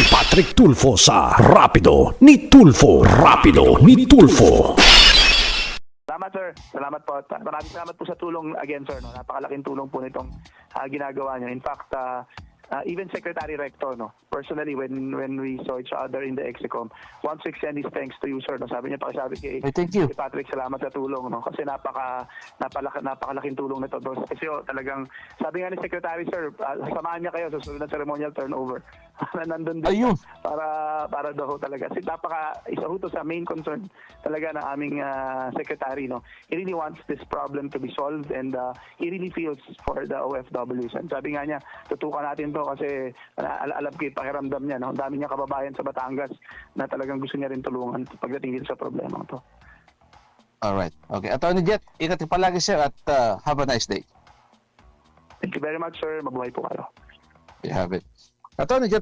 si Patrick Tulfo sa Rapido ni Tulfo. Rapido ni Tulfo. Salamat sir. Salamat po. Maraming salamat po sa tulong again sir. No? Napakalaking tulong po nitong ah, ginagawa niyo. In fact, ah, ah, even Secretary Rector, no? personally, when when we saw each other in the Execom, to extend his thanks to you sir. No? Sabi niya, pakisabi kay, Ay, thank you. kay Patrick, salamat sa tulong. No? Kasi napaka, napalaki, napakalaking tulong nito. No? Kasi oh, talagang, sabi nga ni Secretary sir, ah, samahan niya kayo sa susunod na ceremonial turnover. na nandun din Ayun. para para daw talaga kasi napaka isa ho to sa main concern talaga ng aming ah, secretary no he really wants this problem to be solved and uh, he really feels for the OFWs and sabi nga niya tutukan natin to kasi ala- ala- alam ko yung pakiramdam niya no ang dami niya kababayan sa Batangas na talagang gusto niya rin tulungan pagdating din sa problema to Alright. Okay. Attorney Jet, ingat ka palagi sir at uh, have a nice day. thank you very much sir mabuhay po kayo You have it. Attorney Jet